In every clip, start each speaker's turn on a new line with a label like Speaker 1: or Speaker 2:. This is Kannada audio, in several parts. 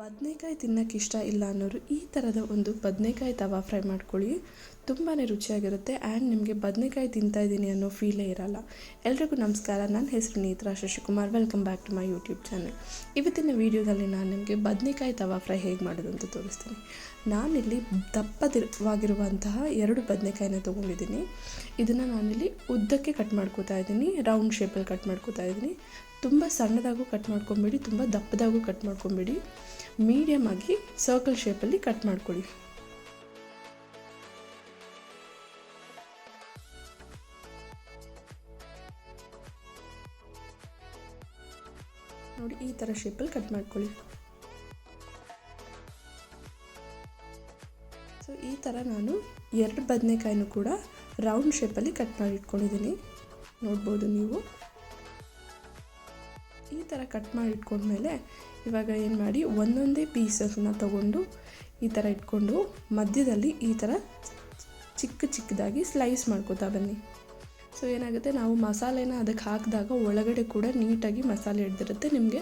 Speaker 1: ಬದನೇಕಾಯಿ ತಿನ್ನೋಕ್ಕೆ ಇಷ್ಟ ಇಲ್ಲ ಅನ್ನೋರು ಈ ಥರದ ಒಂದು ಬದನೇಕಾಯಿ ತವಾ ಫ್ರೈ ಮಾಡ್ಕೊಳ್ಳಿ. ತುಂಬಾ ರುಚಿಯಾಗಿರುತ್ತೆ ಆ್ಯಂಡ್ ನಿಮಗೆ ಬದನೇಕಾಯಿ ತಿಂತಾಯಿದ್ದೀನಿ ಅನ್ನೋ ಫೀಲೇ ಇರಲ್ಲ. ಎಲ್ರಿಗೂ ನಮಸ್ಕಾರ ನನ್ನ ಹೆಸರು Netra Shashikumar. Welcome back to my YouTube channel ಇವತ್ತಿನ ವೀಡಿಯೋದಲ್ಲಿ ನಾನು ನಿಮಗೆ ಬದನೆಕಾಯಿ ತವಾ ಫ್ರೈ ಹೇಗೆ ಮಾಡೋದು ಅಂತ ತೋರಿಸ್ತೀನಿ. ನಾನಿಲ್ಲಿ ದಪ್ಪದಿರುವಾಗಿರುವಂತಹ ಎರಡು ಬದನೇಕಾಯಿನ ತೊಗೊಂಡಿದ್ದೀನಿ. ಇದನ್ನು ನಾನಿಲ್ಲಿ ಉದ್ದಕ್ಕೆ ಕಟ್ ಮಾಡ್ಕೋತಾ ಇದ್ದೀನಿ ರೌಂಡ್ ಶೇಪಲ್ಲಿ ಕಟ್ ಮಾಡ್ಕೋತಾ ಇದ್ದೀನಿ. ತುಂಬ ಸಣ್ಣದಾಗೂ ಕಟ್ ಮಾಡ್ಕೊಬೇಡಿ, ತುಂಬ ದಪ್ಪದಾಗೂ ಕಟ್ ಮಾಡ್ಕೊಬೇಡಿ. ಮೀಡಿಯಮ್ ಆಗಿ ಸರ್ಕಲ್ ಶೇಪಲ್ಲಿ ಕಟ್ ಮಾಡ್ಕೊಳ್ಳಿ ನೋಡಿ, ಈ ಥರ ಶೇಪಲ್ಲಿ ಕಟ್ ಮಾಡ್ಕೊಳ್ಳಿ ಸೊ ಈ ಥರ ನಾನು ಎರಡು ಬದನೆಕಾಯಿನೂ ಕೂಡ ರೌಂಡ್ ಶೇಪಲ್ಲಿ ಕಟ್ ಮಾಡಿ ಇಟ್ಕೊಂಡಿದ್ದೀನಿ. ನೋಡ್ಬೋದು ನೀವು. ಈ ಥರ ಕಟ್ ಮಾಡಿ ಇಟ್ಕೊಂಡ್ಮೇಲೆ ಇವಾಗ ಏನು ಮಾಡಿ ಒಂದೊಂದೇ ಪೀಸನ್ನು ತಗೊಂಡು ಈ ಥರ ಇಟ್ಕೊಂಡು ಮಧ್ಯದಲ್ಲಿ ಈ ಥರ ಚಿಕ್ಕ ಚಿಕ್ಕದಾಗಿ ಸ್ಲೈಸ್ ಮಾಡ್ಕೋತಾ ಬನ್ನಿ. ಸೊ ಏನಾಗುತ್ತೆ? ನಾವು ಮಸಾಲೆನ ಅದಕ್ಕೆ ಹಾಕಿದಾಗ ಒಳಗಡೆ ಕೂಡ ನೀಟಾಗಿ ಮಸಾಲೆ ಹಿಡ್ದಿರುತ್ತೆ. ನಿಮಗೆ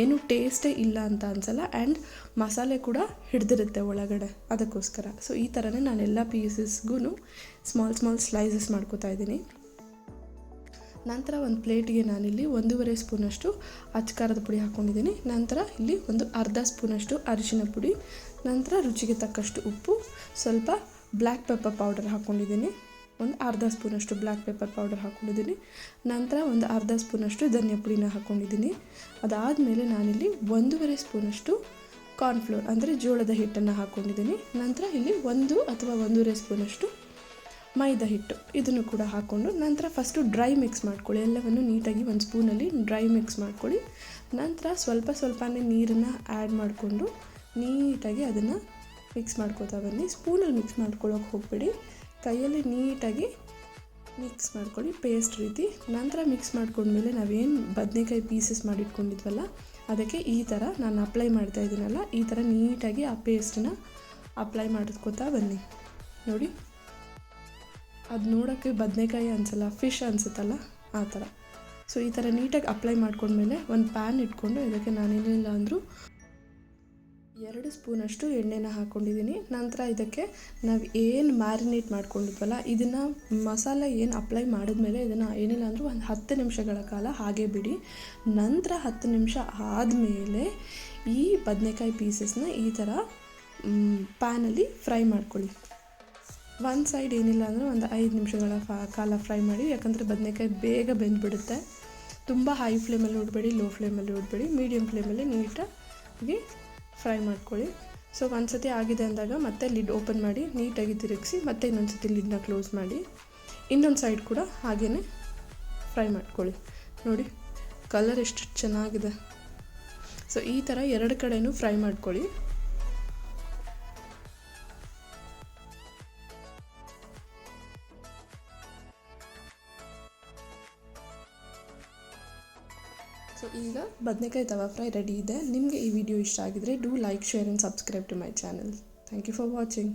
Speaker 1: ಏನು ಟೇಸ್ಟೇ ಇಲ್ಲ ಅಂತ ಅನ್ಸಲ್ಲ. ಆ್ಯಂಡ್ ಮಸಾಲೆ ಕೂಡ ಹಿಡ್ದಿರುತ್ತೆ ಒಳಗಡೆ ಅದಕ್ಕೋಸ್ಕರ. ಸೊ ಈ ಥರನೇ ನಾನು ಎಲ್ಲ ಪೀಸಸ್ಗೂ ಸ್ಮಾಲ್ ಸ್ಮಾಲ್ ಸ್ಲೈಸಸ್ ಮಾಡ್ಕೋತಾ ಇದ್ದೀನಿ. ನಂತರ ಒಂದು ಪ್ಲೇಟ್ಗೆ ನಾನಿಲ್ಲಿ ಒಂದೂವರೆ ಸ್ಪೂನಷ್ಟು ಅಚ್ಕಾರದ ಪುಡಿ ಹಾಕ್ಕೊಂಡಿದ್ದೀನಿ. ನಂತರ ಇಲ್ಲಿ ಒಂದು ಅರ್ಧ ಸ್ಪೂನಷ್ಟು ಅರಿಶಿನ ಪುಡಿ, ನಂತರ ರುಚಿಗೆ ತಕ್ಕಷ್ಟು ಉಪ್ಪು, ಸ್ವಲ್ಪ ಬ್ಲ್ಯಾಕ್ ಪೆಪ್ಪರ್ ಪೌಡರ್ ಹಾಕ್ಕೊಂಡಿದ್ದೀನಿ. ಒಂದು ಅರ್ಧ ಸ್ಪೂನಷ್ಟು ಬ್ಲ್ಯಾಕ್ ಪೆಪ್ಪರ್ ಪೌಡರ್ ಹಾಕ್ಕೊಂಡಿದ್ದೀನಿ. ನಂತರ ಒಂದು ಅರ್ಧ ಸ್ಪೂನಷ್ಟು ಧನಿಯಾ ಪುಡಿನ ಹಾಕ್ಕೊಂಡಿದ್ದೀನಿ. ಅದಾದಮೇಲೆ ನಾನಿಲ್ಲಿ ಒಂದೂವರೆ ಸ್ಪೂನಷ್ಟು ಕಾರ್ನ್ಫ್ಲೋರ್, ಅಂದರೆ ಜೋಳದ ಹಿಟ್ಟನ್ನು ಹಾಕ್ಕೊಂಡಿದ್ದೀನಿ. ನಂತರ ಇಲ್ಲಿ ಒಂದು ಅಥವಾ ಒಂದೂವರೆ ಸ್ಪೂನಷ್ಟು ಮೈದಾ ಹಿಟ್ಟು ಇದನ್ನು ಕೂಡ ಹಾಕ್ಕೊಂಡು ನಂತರ ಫಸ್ಟು ಡ್ರೈ ಮಿಕ್ಸ್ ಮಾಡ್ಕೊಳ್ಳಿ. ಎಲ್ಲವನ್ನು ನೀಟಾಗಿ ಒಂದು ಸ್ಪೂನಲ್ಲಿ ಡ್ರೈ ಮಿಕ್ಸ್ ಮಾಡ್ಕೊಳ್ಳಿ. ನಂತರ ಸ್ವಲ್ಪ ಸ್ವಲ್ಪನೇ ನೀರನ್ನು ಆ್ಯಡ್ ಮಾಡಿಕೊಂಡು ನೀಟಾಗಿ ಅದನ್ನು ಮಿಕ್ಸ್ ಮಾಡ್ಕೋತಾ ಬನ್ನಿ. ಸ್ಪೂನಲ್ಲಿ ಮಿಕ್ಸ್ ಮಾಡ್ಕೊಳ್ಳೋಕೆ ಹೋಗಬೇಡಿ. ಕೈಯಲ್ಲಿ ನೀಟಾಗಿ ಮಿಕ್ಸ್ ಮಾಡ್ಕೊಳ್ಳಿ ಪೇಸ್ಟ್ ರೀತಿ. ನಂತರ ಮಿಕ್ಸ್ ಮಾಡ್ಕೊಂಡ್ಮೇಲೆ ನಾವೇನು ಬದನೆಕಾಯಿ ಪೀಸಸ್ ಮಾಡಿಟ್ಕೊಂಡಿದ್ವಲ್ಲ, ಅದಕ್ಕೆ ಈ ಥರ ನಾನು ಅಪ್ಲೈ ಮಾಡ್ತಾ ಇದ್ದೀನಲ್ಲ ಈ ಥರ ನೀಟಾಗಿ ಆ ಪೇಸ್ಟನ್ನ ಅಪ್ಲೈ ಮಾಡ್ಕೋತಾ ಬನ್ನಿ. ನೋಡಿ. ಅದು ನೋಡೋಕ್ಕೆ ಬದನೆಕಾಯಿ ಅನಿಸಲ್ಲ ಫಿಶ್ ಅನಿಸುತ್ತಲ್ಲ, ಆ ಥರ. ಸೊ ಈ ಥರ ನೀಟಾಗಿ ಅಪ್ಲೈ ಮಾಡ್ಕೊಂಡ್ಮೇಲೆ ಒಂದು ಪ್ಯಾನ್ ಇಟ್ಕೊಂಡು ಇದಕ್ಕೆ ನಾನೇನಿಲ್ಲ ಅಂದರೂ ಎರಡು ಸ್ಪೂನಷ್ಟು ಎಣ್ಣೆನ ಹಾಕ್ಕೊಂಡಿದ್ದೀನಿ ನಂತರ ಇದಕ್ಕೆ ನಾವು ಏನು ಮ್ಯಾರಿನೇಟ್ ಮಾಡ್ಕೊಂಡಿದ್ವಲ್ಲ, ಇದನ್ನು ಮಸಾಲೆ ಏನು ಅಪ್ಲೈ ಮಾಡಿದ್ಮೇಲೆ ಇದನ್ನು ಏನಿಲ್ಲ ಅಂದರೂ ಒಂದು ಹತ್ತು ನಿಮಿಷಗಳ ಕಾಲ ಹಾಗೆ ಬಿಡಿ. ನಂತರ ಹತ್ತು ನಿಮಿಷ ಆದಮೇಲೆ ಈ ಬದನೆಕಾಯಿ ಪೀಸಸ್ನ ಈ ಥರ ಪ್ಯಾನಲ್ಲಿ ಫ್ರೈ ಮಾಡ್ಕೊಳ್ಳಿ. ಒಂದು ಸೈಡ್ ಏನಿಲ್ಲ ಅಂದರೆ ಒಂದು ಐದು ನಿಮಿಷಗಳ ಕಾಲ ಫ್ರೈ ಮಾಡಿ, ಯಾಕಂದರೆ ಬದನೆಕಾಯಿ ಬೇಗ ಬೆಂದ್ಬಿಡುತ್ತೆ. ತುಂಬ ಹೈ ಫ್ಲೇಮಲ್ಲಿ ಉಡಬೇಡಿ ಲೋ ಫ್ಲೇಮಲ್ಲಿ ಉಡಬೇಡಿ ಮೀಡಿಯಮ್ ಫ್ಲೇಮಲ್ಲಿ ನೀಟಾಗಿ ಫ್ರೈ ಮಾಡ್ಕೊಳ್ಳಿ. ಸೊ ಒಂದು ಸತಿ ಆಗಿದೆ ಅಂದಾಗ ಮತ್ತೆ ಲಿಡ್ ಓಪನ್ ಮಾಡಿ, ನೀಟಾಗಿ ತಿರುಗಿಸಿ, ಮತ್ತೆ ಇನ್ನೊಂದು ಸತಿ ಲಿಡ್ನ ಕ್ಲೋಸ್ ಮಾಡಿ, ಇನ್ನೊಂದು ಸೈಡ್ ಕೂಡ ಹಾಗೇ ಫ್ರೈ ಮಾಡ್ಕೊಳ್ಳಿ. ನೋಡಿ ಕಲರ್ ಎಷ್ಟು ಚೆನ್ನಾಗಿದೆ. ಸೊ ಈ ಥರ ಎರಡು ಕಡೆಯೂ ಫ್ರೈ ಮಾಡ್ಕೊಳ್ಳಿ. ಸೊ ಈಗ ಬದನೆಕಾಯಿ ತವಾ ಫ್ರೈ ರೆಡಿ ಇದೆ. ನಿಮಗೆ ಈ ವಿಡಿಯೋ ಇಷ್ಟ ಆಗಿದರೆ do like share and subscribe to my channel thank you for watching